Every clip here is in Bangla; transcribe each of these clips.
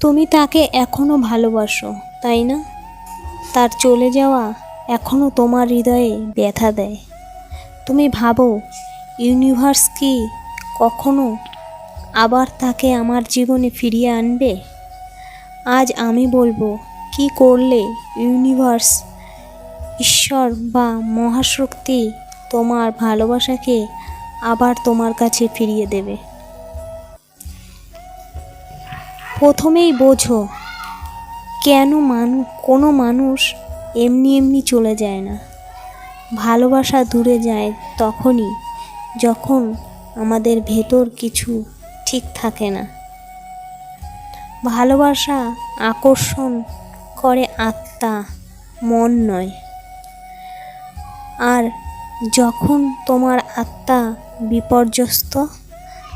তুমি তাকে এখনও ভালোবাসো, তাই না? তার চলে যাওয়া এখনও তোমার হৃদয়ে ব্যথা দেয়। তুমি ভাবো, ইউনিভার্স কি কখনো আবার তাকে আমার জীবনে ফিরিয়ে আনবে? আজ আমি বলব, কি করলে ইউনিভার্স ঈশ্বর বা মহাশক্তি তোমার ভালোবাসাকে আবার তোমার কাছে ফিরিয়ে দেবে? প্রথমেই বোঝো, কেন মানুষ কোনো মানুষ এমনি এমনি চলে যায় না। ভালোবাসা দূরে যায় তখনই যখন আমাদের ভেতর কিছু ঠিক থাকে না। ভালোবাসা আকর্ষণ করে আত্মা, মন নয়। আর যখন তোমার আত্মা বিপর্যস্ত,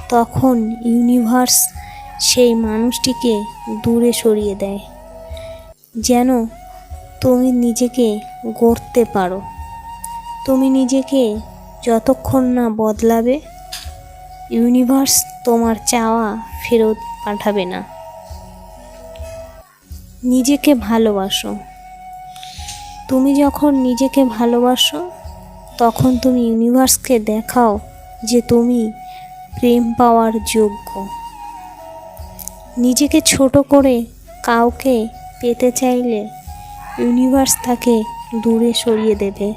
তখন ইউনিভার্স সেই মানুষটিকে দূরে সরিয়ে দেয়। যেন তুমি নিজেকে গড়তে পারো। তুমি নিজেকে যতক্ষণ না বদলাবে ইউনিভার্স তোমার চাওয়া ফেরত পাঠাবে না। নিজেকে ভালোবাসো। তুমি যখন নিজেকে ভালোবাসো, তখন তুমি ইউনিভার্সকে দেখাও যে তুমি প্রেম পাওয়ার যোগ্য। নিজেকে ছোট করে কাউকে পেতে চাইলে ইউনিভার্স তাকে দূরে সরিয়ে দেবে।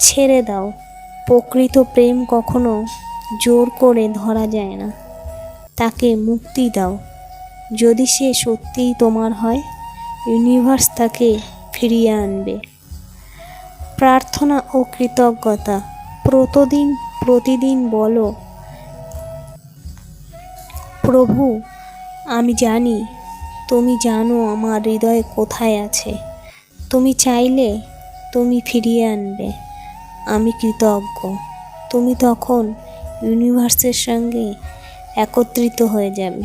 ছেড়ে দাও। প্রকৃত প্রেম কখনো জোর করে ধরা যায় না। তাকে মুক্তি দাও। যদি সে সত্যিই তোমার হয় ইউনিভার্স তাকে ফিরিয়ে আনবে। প্রার্থনা ও কৃতজ্ঞতা। প্রতিদিন প্রতিদিন বলো প্রভু, আমি জানি তুমি জানো আমার হৃদয় কোথায় আছে। তুমি চাইলে তুমি ফিরিয়ে আনবে। আমি কৃতজ্ঞ। তুমি তখন ইউনিভার্সের সঙ্গে একত্রিত হয়ে যাবে।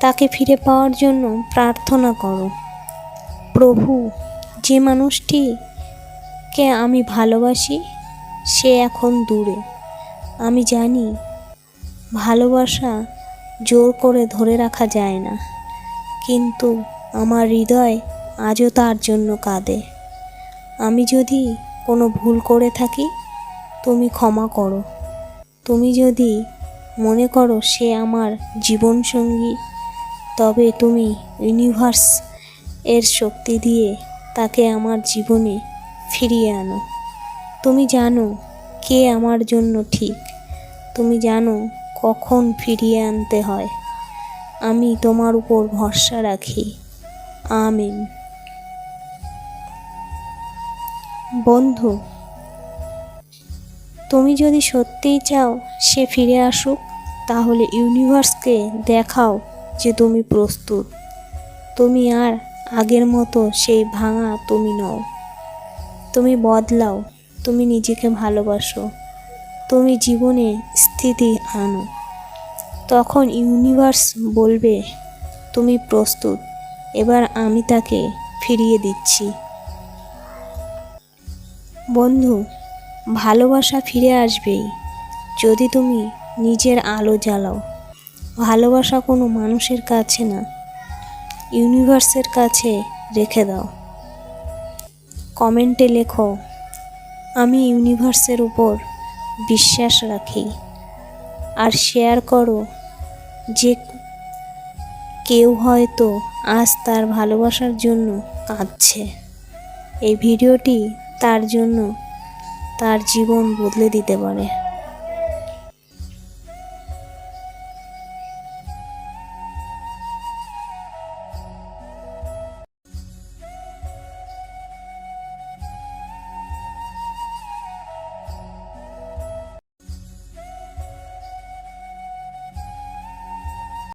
তাকে ফিরে পাওয়ার জন্য প্রার্থনা করো। প্রভু, যে মানুষটিকে আমি ভালোবাসি সে এখন দূরে। আমি জানি, ভালোবাসা জোর করে ধরে রাখা যায় না। কিন্তু আমার হৃদয় আজও তার জন্য কাঁদে। আমি যদি কোনো ভুল করে থাকি, তুমি ক্ষমা করো। তুমি যদি মনে করো সে আমার জীবনসঙ্গী, তবে তুমি ইউনিভার্স এর শক্তি দিয়ে তাকে আমার জীবনে ফিরিয়ে আনো। তুমি জানো কে আমার জন্য ঠিক। তুমি জানো কখন ফিরিয়ে আনতে হয়। আমি তোমার উপর ভরসা রাখি। আমিন। বন্ধু, তুমি যদি সত্যিই চাও সে ফিরে আসুক, তাহলে ইউনিভার্সকে দেখাও যে তুমি প্রস্তুত। তুমি আর আগের মতো সেই ভাঙা তুমি নও। তুমি বদলাও। তুমি নিজেকে ভালোবাসো। তুমি জীবনে স্থিতি আনো। তখন ইউনিভার্স বলবে, তুমি প্রস্তুত। এবার আমি তাকে ফিরিয়ে দিচ্ছি। বন্ধু, ভালোবাসা ফিরে আসবেই, যদি তুমি নিজের আলো জ্বালাও। ভালোবাসা কোনো মানুষের কাছে না, ইউনিভার্সের কাছে রেখে দাও। কমেন্টে লেখো আমি ইউনিভার্সের উপর বিশ্বাস রাখি। আর শেয়ার করো যে কেউ হয়তো আজ তার ভালোবাসার জন্য কাঁদছে। এই ভিডিওটি তার জন্য তার জীবন বদলে দিতে পারে।